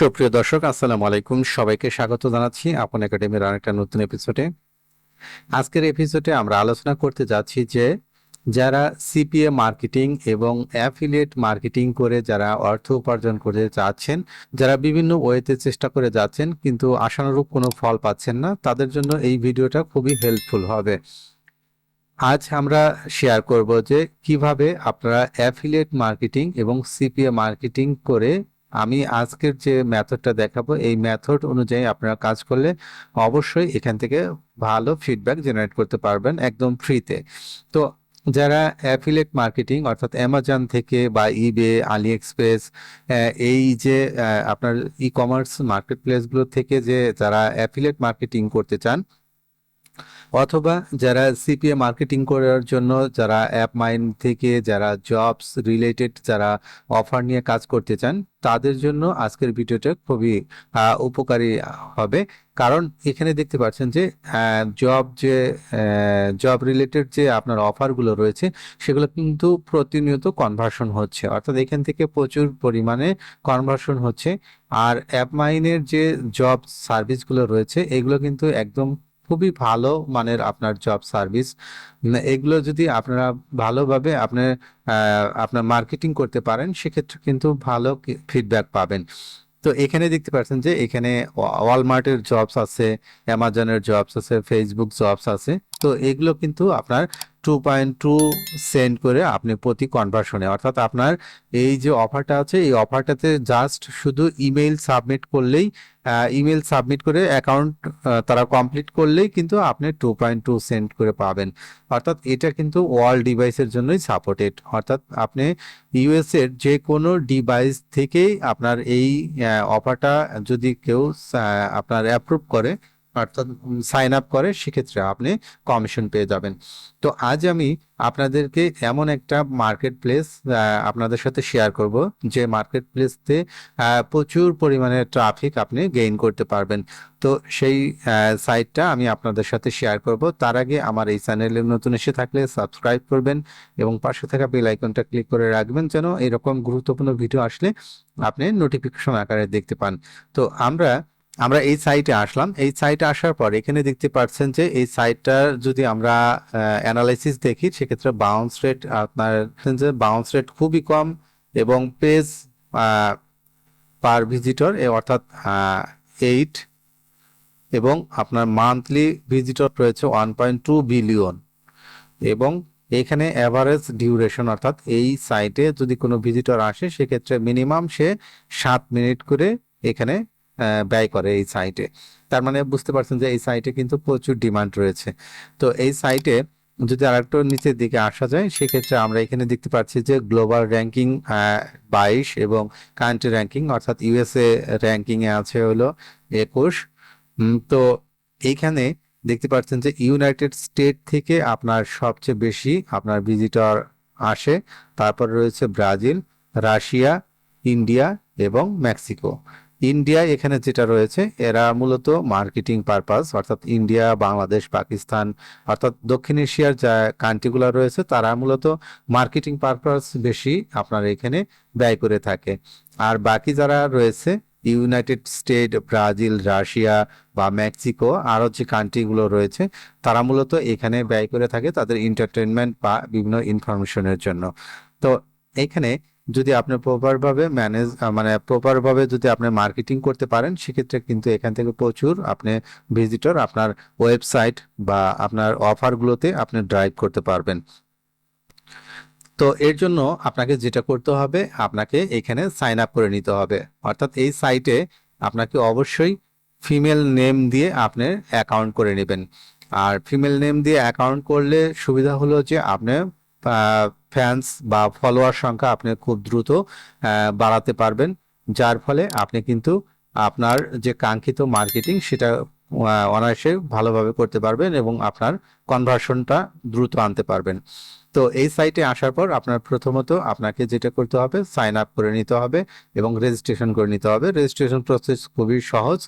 সুপ্রিয় দর্শক, আসসালামু আলাইকুম। সবাইকে স্বাগত জানাচ্ছি আপন একাডেমির আরেকটা নতুন এপিসোডে আজকের এপিসোডে আমরা আলোচনা করতে যাচ্ছি যে যারা সিপিএ মার্কেটিং এবং অ্যাফিলিয়েট মার্কেটিং করে, যারা অর্থ উপার্জন করে যাচ্ছেন, যারা বিভিন্ন ওয়েতে চেষ্টা করে যাচ্ছেন, কিন্তু আশানুরূপ কোনো ফল পাচ্ছেন না, তাদের জন্য এই ভিডিওটা খুবই হেল্পফুল হবে। আজ আমরা শেয়ার করব যে কীভাবে আপনারা অ্যাফিলিয়েট মার্কেটিং এবং সিপিএ মার্কেটিং করে আমি আজকের যে মেথডটা দেখাবো, এই মেথড অনুযায়ী আপনারা কাজ করলে অবশ্যই এখান থেকে ভালো ফিডব্যাক জেনারেট করতে পারবেন একদম ফ্রিতে তো যারা অ্যাফিলেট মার্কেটিং অর্থাৎ অ্যামাজন থেকে বা ইবে আলি এক্সপ্রেস এই যে আপনার ই কমার্স মার্কেট প্লেসগুলো থেকে যে যারা অ্যাফিলেট মার্কেটিং করতে চান অথবা যারা সিপিএ মার্কেটিং করার জন্য যারা অ্যাপ মাইন্ড থেকে যারা জবস রিলেটেড যারা অফার নিয়ে কাজ করতে চান, তাদের জন্য আজকের ভিডিওটা খুবই উপকারী হবে। কারণ এখানে দেখতে পাচ্ছেন যে জব যে জব রিলেটেড যে আপনার অফারগুলো রয়েছে, সেগুলো কিন্তু প্রতিনিয়ত কনভার্সন হচ্ছে। অর্থাৎ এখান থেকে প্রচুর পরিমাণে কনভার্সন হচ্ছে। আর অ্যাপ মাইনের যে জব সার্ভিসগুলো রয়েছে, এগুলো কিন্তু একদম খুবই ভালো মানের আপনার জব সার্ভিস এগুলো যদি আপনারা ভালোভাবে আপনার আপনার মার্কেটিং করতে পারেন, সেক্ষেত্রে কিন্তু ভালো ফিডব্যাক পাবেন। তো এখানে দেখতে পাচ্ছেন যে, এখানে ওয়ালমার্টের জবস আছে অ্যামাজনের জবস আছে ফেসবুক জবস আছে। তো এগুলো কিন্তু আপনার টু পয়েন্ট টু সেন্ড করে আপনি প্রতি কনভার্সনে অর্থাৎ আপনার এই যে অফারটা আছে, এই অফারটাতে জাস্ট শুধু ইমেইল সাবমিট করলেই ইমেল সাবমিট করে অ্যাকাউন্ট তারা কমপ্লিট করলেই কিন্তু আপনি টু পয়েন্ট টু সেন্ড করে পাবেন। অর্থাৎ এটা কিন্তু ওয়াল ডিভাইসের জন্যই সাপোর্টেড অর্থাৎ আপনি ইউএসের যে কোনো ডিভাইস থেকেই আপনার এই অফারটা যদি কেউ আপনার অ্যাপ্রুভ করে অর্থাৎ সাইন আপ করে, সেক্ষেত্রে আপনি কমিশন পেয়ে যাবেন। তো আজ আমি আপনাদেরকে এমন একটা মার্কেট প্লেস আপনাদের সাথে শেয়ার করব, যে মার্কেট প্লেসতে প্রচুর পরিমাণে ট্রাফিক আপনি গেইন করতে পারবেন। তো সেই সাইটটা আমি আপনাদের সাথে শেয়ার করব। তার আগে আমার এই চ্যানেলে নতুন এসে থাকলে সাবস্ক্রাইব করবেন এবং পাশে থাকা বেল আইকনটা ক্লিক করে রাখবেন, যেন এরকম গুরুত্বপূর্ণ ভিডিও আসলে আপনি নোটিফিকেশন আকারে দেখতে পান। তো আমরা আমরা এই সাইটে আসলাম। এই সাইটে আসার পর এখানে দেখতে পাচ্ছেন যে এই সাইটটার যদি আমরা অ্যানালাইসিস দেখি, সেক্ষেত্রে বাউন্স রেট আপনার যে বাউন্স রেট খুবই কম এবং পেজ পার ভিজিটর অর্থাৎ এইট এবং আপনার মান্থলি ভিজিটর রয়েছে ওয়ান পয়েন্ট টু বিলিয়ন এবং এখানে অ্যাভারেজ ডিউরেশন অর্থাৎ এই সাইটে যদি কোনো ভিজিটর আসে, সেক্ষেত্রে মিনিমাম সে সাত মিনিট করে এখানে ব্যয় করে এই সাইটে তার মানে বুঝতে পারছেন যে এই সাইটে কিন্তু প্রচুর ডিমান্ড রয়েছে। তো এই সাইটে যদি আরেকটু নিচের দিকে আসা যায়, সেক্ষেত্রে আমরা এখানে দেখতে পাচ্ছি যে গ্লোবাল র্যাঙ্কিং বাইশ এবং কান্ট্রি র্যাঙ্কিং অর্থাৎ ইউএসএ র্যাঙ্কিং এ আছে হলো একুশ। তো এইখানে দেখতে পাচ্ছেন যে ইউনাইটেড স্টেট থেকে আপনার সবচেয়ে বেশি আপনার ভিজিটর আসে। তারপর রয়েছে ব্রাজিল, রাশিয়া, ইন্ডিয়া এবং মেক্সিকো। ইন্ডিয়া এখানে যেটা রয়েছে, এরা মূলত মার্কেটিং পারপাস অর্থাৎ ইন্ডিয়া, বাংলাদেশ, পাকিস্তান, অর্থাৎ দক্ষিণ এশিয়ার যা কান্ট্রিগুলো রয়েছে, তারা মূলত মার্কেটিং পারপাস বেশি আপনার এখানে ব্যয় করে থাকে। আর বাকি যারা রয়েছে ইউনাইটেড স্টেট ব্রাজিল রাশিয়া বা মেক্সিকো আরও যে কান্ট্রিগুলো রয়েছে, তারা মূলত এখানে ব্যয় করে থাকে তাদের এন্টারটেনমেন্ট বা বিভিন্ন ইনফরমেশনের জন্য। তো এখানে যদি আপনি প্রপারভাবে ম্যানেজ মানে প্রপারভাবে যদি আপনি মার্কেটিং করতে পারেন, সেক্ষেত্রে কিন্তু এখান থেকে প্রচুর আপনি ভিজিটর আপনার ওয়েবসাইট বা আপনার অফারগুলোতে আপনি ড্রাইভ করতে পারবেন। তো এর জন্য আপনাকে যেটা করতে হবে, আপনাকে এখানে সাইন আপ করে নিতে হবে। অর্থাৎ এই সাইটে আপনাকে অবশ্যই ফিমেল নেম দিয়ে আপনি অ্যাকাউন্ট করে নেবেন। আর ফিমেল নেম দিয়ে অ্যাকাউন্ট করলে সুবিধা হলো যে আপনি ফ্যান্স বা ফলোয়ার সংখ্যা আপনি খুব দ্রুত বাড়াতে পারবেন। যার ফলে আপনি কিন্তু আপনার যে কাঙ্ক্ষিত মার্কেটিং সেটা অনায়াসে ভালোভাবে করতে পারবেন এবং আপনার কনভার্সনটা দ্রুত আনতে পারবেন। তো এই সাইটে আসার পর আপনার প্রথমত আপনাকে যেটা করতে হবে সাইন আপ করে নিতে হবে এবং রেজিস্ট্রেশন করে নিতে হবে। রেজিস্ট্রেশন প্রসেস খুবই সহজ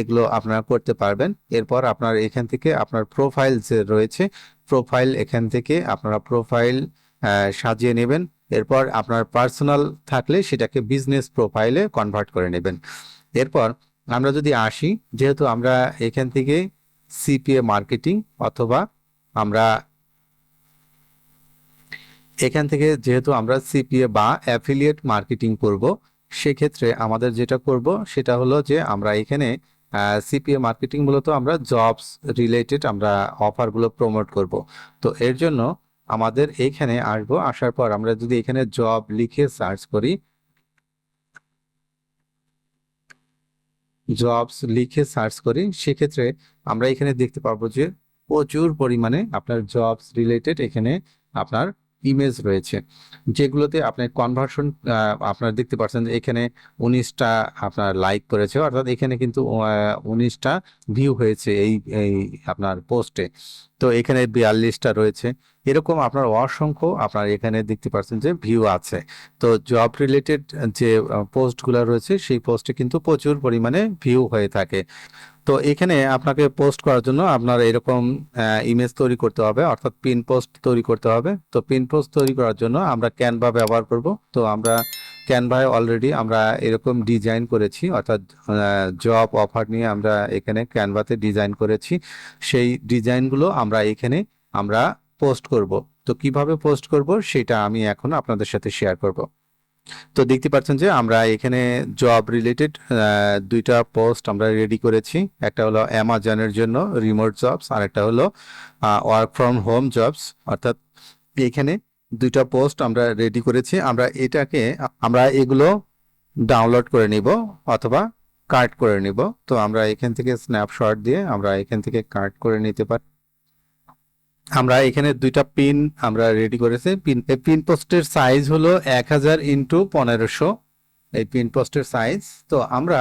এগুলো আপনারা করতে পারবেন। এরপর আপনার এখান থেকে আপনার প্রোফাইল যে রয়েছে প্রোফাইল এখান থেকে আপনারা প্রোফাইল সাজিয়ে নেবেন। এরপর আপনার পার্সোনাল থাকলে সেটাকে বিজনেস প্রোফাইলে কনভার্ট করে নেবেন। এরপর আমরা যদি আসি, যেহেতু আমরা এখান থেকে সিপিএ মার্কেটিং অথবা আমরা এখান থেকে যেহেতু আমরা সিপিএ বা অ্যাফিলিয়েট মার্কেটিং করব, সেক্ষেত্রে আমাদের যেটা করব সেটা হলো যে আমরা এখানে সিপিএ মার্কেটিং মূলত আমরা জবস রিলেটেড আমরা অফারগুলো প্রমোট করব। তো এর জন্য আমাদের এইখানে আসব, আসার পর আমরা যদি এখানে জব লিখে সার্চ করি জবস লিখে সার্চ করি, সেক্ষেত্রে আমরা এখানে দেখতে পারব যে প্রচুর পরিমাণে আপনার জবস রিলেটেড এখানে আপনার ইমেজ রয়েছে, যেগুলোতে আপনার কনভার্সন আপনার দেখতে পাচ্ছেন এখানে উনিশটা আপনার লাইক করেছে, অর্থাৎ এখানে কিন্তু উনিশটা ভিউ হয়েছে এই এই আপনার পোস্টে তো এখানে বিয়াল্লিশটা রয়েছে। এরকম আপনার অসংখ্য আপনার এখানে দেখতে পাচ্ছেন যে ভিউ আছে। তো জব রিলেটেড যে পোস্টগুলো রয়েছে, সেই পোস্টে কিন্তু প্রচুর পরিমাণে ভিউ হয়ে থাকে। তো এখানে আপনাকে পোস্ট করার জন্য আপনার এরকম ইমেজ তৈরি করতে হবে, অর্থাৎ পিন পোস্ট তৈরি করতে হবে। তো পিন পোস্ট তৈরি করার জন্য আমরা ক্যানভা ব্যবহার করব। তো আমরা ক্যানভায় অলরেডি আমরা এরকম ডিজাইন করেছি, অর্থাৎ জব অফার নিয়ে আমরা এখানে ক্যানভাতে ডিজাইন করেছি। সেই ডিজাইনগুলো আমরা এখানে আমরা পোস্ট করব। তো কীভাবে পোস্ট করব সেটা আমি এখন আপনাদের সাথে শেয়ার করব। তো দেখতে পাচ্ছেন যে আমরা এখানে জব রিলেটেড দুইটা পোস্ট আমরা রেডি করেছি। একটা হলো অ্যামাজনের জন্য রিমোট জবস আর একটা হলো ওয়ার্ক ফ্রম হোম জবস অর্থাৎ এখানে দুইটা পোস্ট আমরা রেডি করেছি। আমরা এটাকে, আমরা এগুলো ডাউনলোড করে নিব অথবা কাট করে নিব। তো আমরা এখান থেকে স্ন্যাপশট দিয়ে আমরা এখান থেকে কাট করে নিতে পারি আমরা এখানে দুইটা পিন আমরা রেডি করেছি। পিন এই পিন পোস্টের সাইজ হলো এক হাজার ইন্টু পনেরোশো। এই পিন পোস্টের সাইজ তো আমরা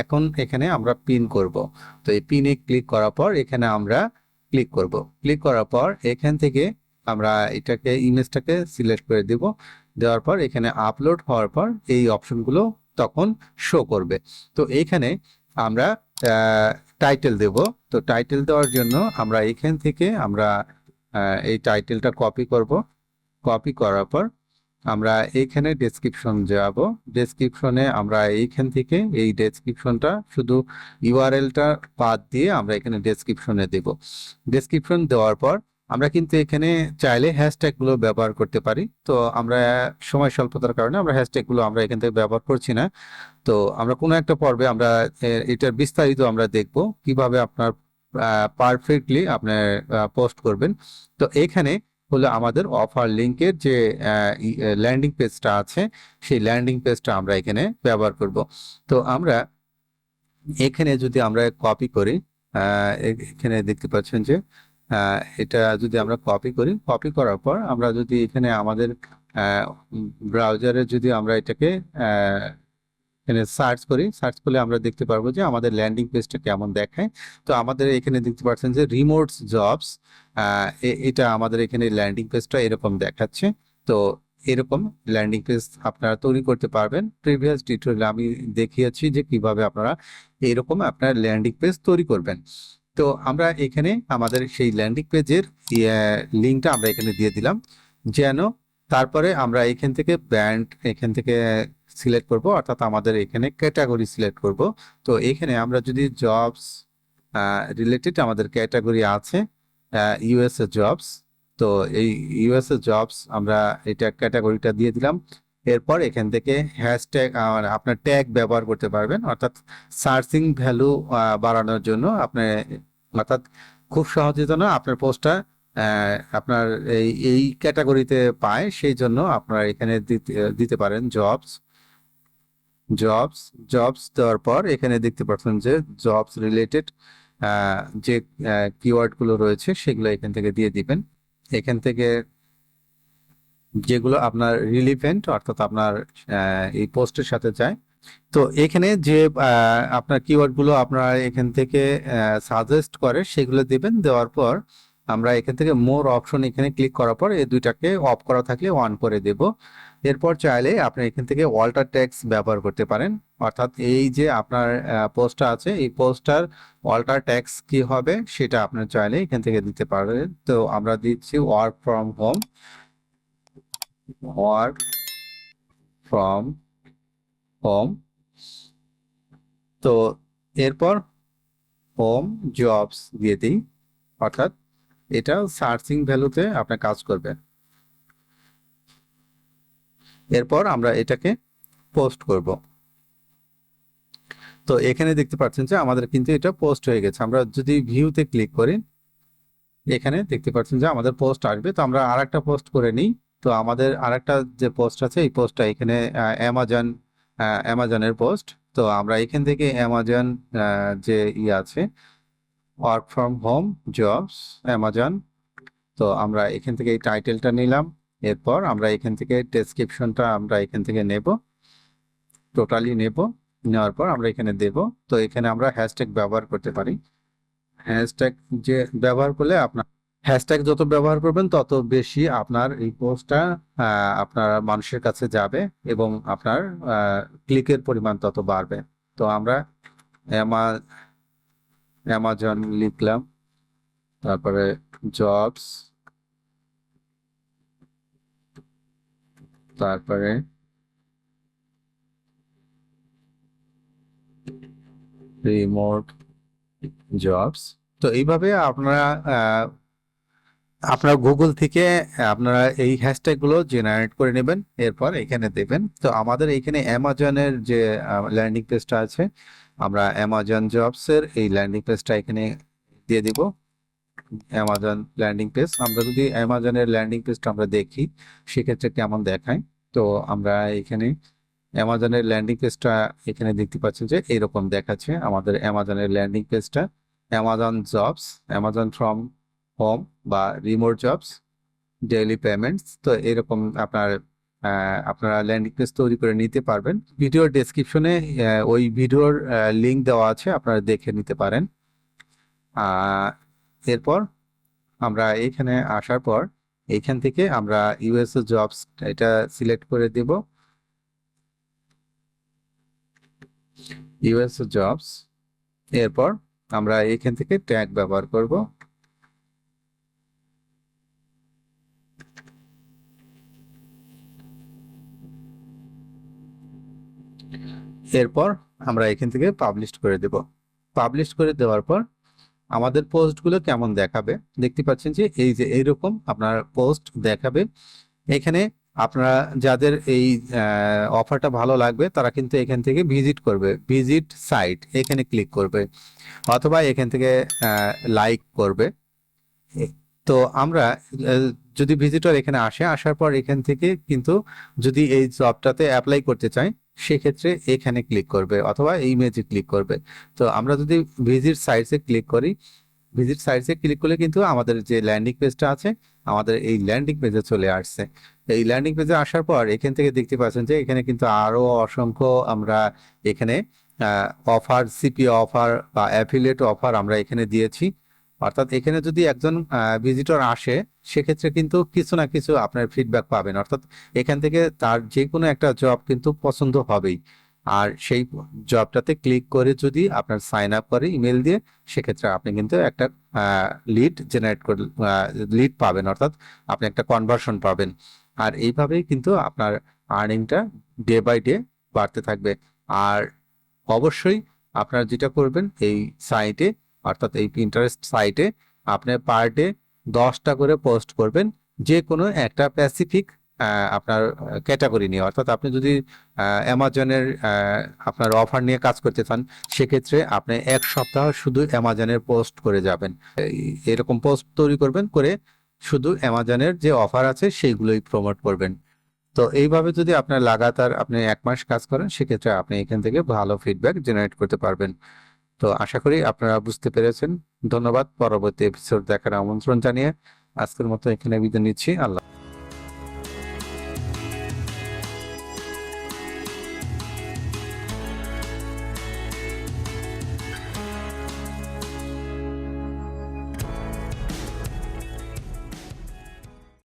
এখন এখানে আমরা পিন করব। তো এই পিনে ক্লিক করার পর এখানে আমরা ক্লিক করব। ক্লিক করার পর এখান থেকে আমরা এটাকে ইমেজটাকে সিলেক্ট করে দেব। দেওয়ার পর এখানে আপলোড হওয়ার পর এই অপশনগুলো তখন শো করবে। তো এইখানে আমরা টাইটেল দেব। তো টাইটেল দেওয়ার জন্য আমরা এখান থেকে আমরা এই টাইটেলটা কপি করব। কপি করার পর আমরা এইখানে ডেসক্রিপশন যাব। ডেসক্রিপশনে আমরা এইখান থেকে এই ডেসক্রিপশনটা শুধু ইউআরএলটা বাদ দিয়ে আমরা এখানে ডেসক্রিপশনে দেব। ডেসক্রিপশন দেওয়ার পর আমরা কিন্তু এখানে চাইলে হ্যাশট্যাগগুলো ব্যবহার করতে পারি। তো আমরা সময় স্বল্পতার কারণে আমরা হ্যাশট্যাগগুলো আমরা এখান থেকে ব্যবহার করছি না। তো আমরা কোনো একটা পর্বে আমরা এটার বিস্তারিত আমরা দেখব। কীভাবে আপনার পারফেক্টলি আপনার পোস্ট করবেন। তো এখানে হলো আমাদের অফার লিঙ্কের যে ল্যান্ডিং পেজটা আছে, সেই ল্যান্ডিং পেজটা আমরা এখানে ব্যবহার করব। তো আমরা এখানে যদি আমরা কপি করি এখানে দেখতে পাচ্ছেন যে এটা যদি আমরা কপি করি কপি করার পর আমরা যদি এখানে আমাদের ব্রাউজারে যদি আমরা এটাকে এখানে সার্চ করি সার্চ করলে আমরা দেখতে পারব যে আমাদের ল্যান্ডিং পেজটা কেমন দেখায়। তো আমাদের এখানে দেখতে পাচ্ছেন যে রিমোট জবস এটা আমাদের এখানে ল্যান্ডিং পেজটা এরকম দেখাচ্ছে। তো এরকম ল্যান্ডিং পেজ আপনারা তৈরি করতে পারবেন। প্রিভিয়াস টিউটোরিয়ালে আমি দেখিয়েছি যে কীভাবে আপনারা এরকম আপনার ল্যান্ডিং পেজ তৈরি করবেন। তো আমরা এখানে আমাদের সেই ল্যান্ডিং পেজের লিঙ্কটা আমরা এখানে দিয়ে দিলাম। যেন তারপরে আমরা এখান থেকে ব্যান্ড, এখান থেকে সিলেক্ট করব, অর্থাৎ আমাদের এখানে ক্যাটাগরি সিলেক্ট করব। তো এখানে আমরা যদি জবস রিলেটেড আমাদের ক্যাটাগরি আছে ইউএসএ জবস তো এই ইউএসএ জবস আমরা এটা ক্যাটাগরিটা দিয়ে দিলাম। এরপর এখান থেকে হ্যাশট্যাগ আপনার ট্যাগ ব্যবহার করতে পারবেন, অর্থাৎ সার্চিং ভ্যালু বাড়ানোর জন্য আপনার অর্থাৎ খুব সহজে যেন আপনার পোস্টটা আপনার এই এই ক্যাটাগরিতে পায়, সেই জন্য আপনারা এখানে দিতে পারেন জবস জবস জবস দেওয়ার পর এখানে দেখতে পাচ্ছেন যে জবস রিলেটেড যে কিওয়ার্ডগুলো রয়েছে সেগুলো এখান থেকে দিয়ে দিবেন। এখান থেকে যেগুলো আপনার রিলিভেন্ট অর্থাৎ আপনার এই পোস্টের সাথে যায়। তো এখানে যে আপনার কিওয়ার্ডগুলো আপনারা এখান থেকে সাজেস্ট করে সেগুলো দিবেন। দেওয়ার পর আমরা এখান থেকে মোর অপশন এখানে ক্লিক করার পর এই দুইটাকে অফ করা থাকলে অন করে দেব। এরপর চাইলে আপনি এখান থেকে অল্টার ট্যাক্স ব্যবহার করতে পারেন। অর্থাৎ এই যে আপনার পোস্টটা আছে, এই পোস্টার অল্টার ট্যাক্স কি হবে সেটা আপনার চাইলে এখান থেকে দিতে পারেন। তো আমরা দিচ্ছি work from home work from home তো এরপর হোম জবস দিয়ে দিই। অর্থাৎ এটা সার্চিং ভ্যালুতে আপনার কাজ করবে এরপর আমরা এটাকে পোস্ট করব। তো এখানে দেখতে পাচ্ছেন যে আমাদের কিন্তু এটা পোস্ট হয়ে গেছে। আমরা যদি ভিউতে ক্লিক করি, এখানে দেখতে পাচ্ছেন যে আমাদের পোস্ট আসবে। তো আমরা আরেকটা পোস্ট করে নিই। তো আমাদের আরেকটা যে পোস্ট আছে, এই পোস্টটা এখানে অ্যামাজন অ্যামাজনের পোস্ট। তো আমরা এখান থেকে অ্যামাজন যে ই আছে work from home jobs Amazon তো আমরা এখান থেকে এই টাইটেলটা নিলাম। এরপর আমরা এখান থেকে ডেসক্রিপশনটা আমরা এখান থেকে নেব। টোটালি নেব। নেওয়ার পর আমরা এখানে দেব। তো এখানে আমরা হ্যাশট্যাগ ব্যবহার করতে পারি। হ্যাশট্যাগ যে ব্যবহার করলে আপনার হ্যাশট্যাগ যত ব্যবহার করবেন, তত বেশি আপনার এই পোস্টটা আপনার মানুষের কাছে যাবে এবং আপনার ক্লিকের পরিমাণ তত বাড়বে। তো আমরা অ্যামাজন লিখলাম। তারপরে জবস তারপরে রিমোট জবস তো এইভাবে আপনারা আপনারা গুগল থেকে, আপনারা এই হ্যাশট্যাগগুলো জেনারেট করে নেবেন, এরপর এখানে দেবেন। তো আমাদের এখানে অ্যামাজনের যে ল্যান্ডিং পেজটা আছে আমরা অ্যামাজন জবস এর এই ল্যান্ডিং পেজটা এখানে দিয়ে দিব। অ্যামাজন ল্যান্ডিং পেজ আমরা যদি অ্যামাজনের ল্যান্ডিং পেজটা আমরা দেখি, সেক্ষেত্রে কেমন দেখায়? তো আমরা এখানে অ্যামাজনের ল্যান্ডিং পেজটা এখানে দেখতে পাচ্ছেন যে এরকম দেখাচ্ছে আমাদের অ্যামাজনের ল্যান্ডিং পেজটা Amazon jobs Amazon from home বা রিমোট জবস ডেইলি পেমেন্টস তো এরকম আপনার আপনারা ল্যান্ডিং পেজ তৈরি করে নিতে পারবেন। ভিডিওর ডেসক্রিপশনে ওই ভিডিওর লিংক দেওয়া আছে, আপনারা দেখে নিতে পারেন। এরপর আমরা এইখানে আসার পর এইখান থেকে আমরা ইউএসও জবস এটা সিলেক্ট করে দেব। ইউএসও জবস এরপর আমরা এইখান থেকে ট্যাগ ব্যবহার করব। এরপর আমরা এখান থেকে পাবলিশ করে দেব। পাবলিশ করে দেওয়ার পর আমাদের পোস্টগুলো কেমন দেখাবে? দেখতে পাচ্ছেন যে এই যে এইরকম আপনার পোস্ট দেখাবে। এখানে আপনারা যাদের এই অফারটা ভালো লাগবে, তারা কিন্তু এখান থেকে ভিজিট করবে। ভিজিট সাইট এখানে ক্লিক করবে। অথবা এখান থেকে লাইক করবে। তো আমরা যদি ভিজিটর এখানে আসে, আসার পর এখান থেকে কিন্তু যদি এই জবটাতে অ্যাপ্লাই করতে চাই সেক্ষেত্রে এখানে ক্লিক করবে অথবা ইমেজে ক্লিক করবে। তো আমরা যদি ভিজিট সাইটসে ক্লিক করি ভিজিট সাইটসে ক্লিক করলে কিন্তু আমাদের যে ল্যান্ডিং পেজটা আছে, আমাদের এই ল্যান্ডিং পেজে চলে আসছে। এই ল্যান্ডিং পেজে আসার পর এখান থেকে দেখতে পাচ্ছেন যে এখানে কিন্তু আরও অসংখ্য আমরা এখানে অফার সিপি অফার বা অ্যাফিলিয়েট অফার আমরা এখানে দিয়েছি। অর্থাৎ এখানে যদি একজন ভিজিটর আসে, সেক্ষেত্রে কিন্তু কিছু না কিছু আপনার ফিডব্যাক পাবেন। অর্থাৎ এখান থেকে তার যে কোনো একটা জব কিন্তু পছন্দ হবেই। আর সেই জবটাতে ক্লিক করে যদি আপনার সাইন আপ করে ইমেল দিয়ে, সেক্ষেত্রে আপনি কিন্তু একটা লিড জেনারেট করে লিড পাবেন। অর্থাৎ আপনি একটা কনভার্সন পাবেন। আর এইভাবেই কিন্তু আপনার আর্নিংটা ডে বাই ডে বাড়তে থাকবে। আর অবশ্যই আপনারা যেটা করবেন, এই সাইটে অর্থাৎ এই ইন্টারেস্ট সাইটে আপনি পার ডে দশটা করে পোস্ট করবেন যে কোনো একটা প্যাসিফিক আপনার ক্যাটাগরি নিয়ে। অর্থাৎ আপনি যদি অ্যামাজনের আপনার অফার নিয়ে কাজ করতে চান, সেক্ষেত্রে আপনি এক সপ্তাহ শুধু অ্যামাজনের পোস্ট করে যাবেন। এরকম পোস্ট তৈরি করবেন করে শুধু অ্যামাজনের যে অফার আছে, সেইগুলোই প্রমোট করবেন। তো এইভাবে যদি আপনার লাগাতার আপনি এক মাস কাজ করেন, সেক্ষেত্রে আপনি এখান থেকে ভালো ফিডব্যাক জেনারেট করতে পারবেন। তো আশা করি আপনারা বুঝতে পেরেছেন। ধন্যবাদ। পরবর্তী এপিসোড দেখার আমন্ত্রণ জানিয়ে আজকের মতো এখানে বিদায় নিচ্ছি। আল্লাহ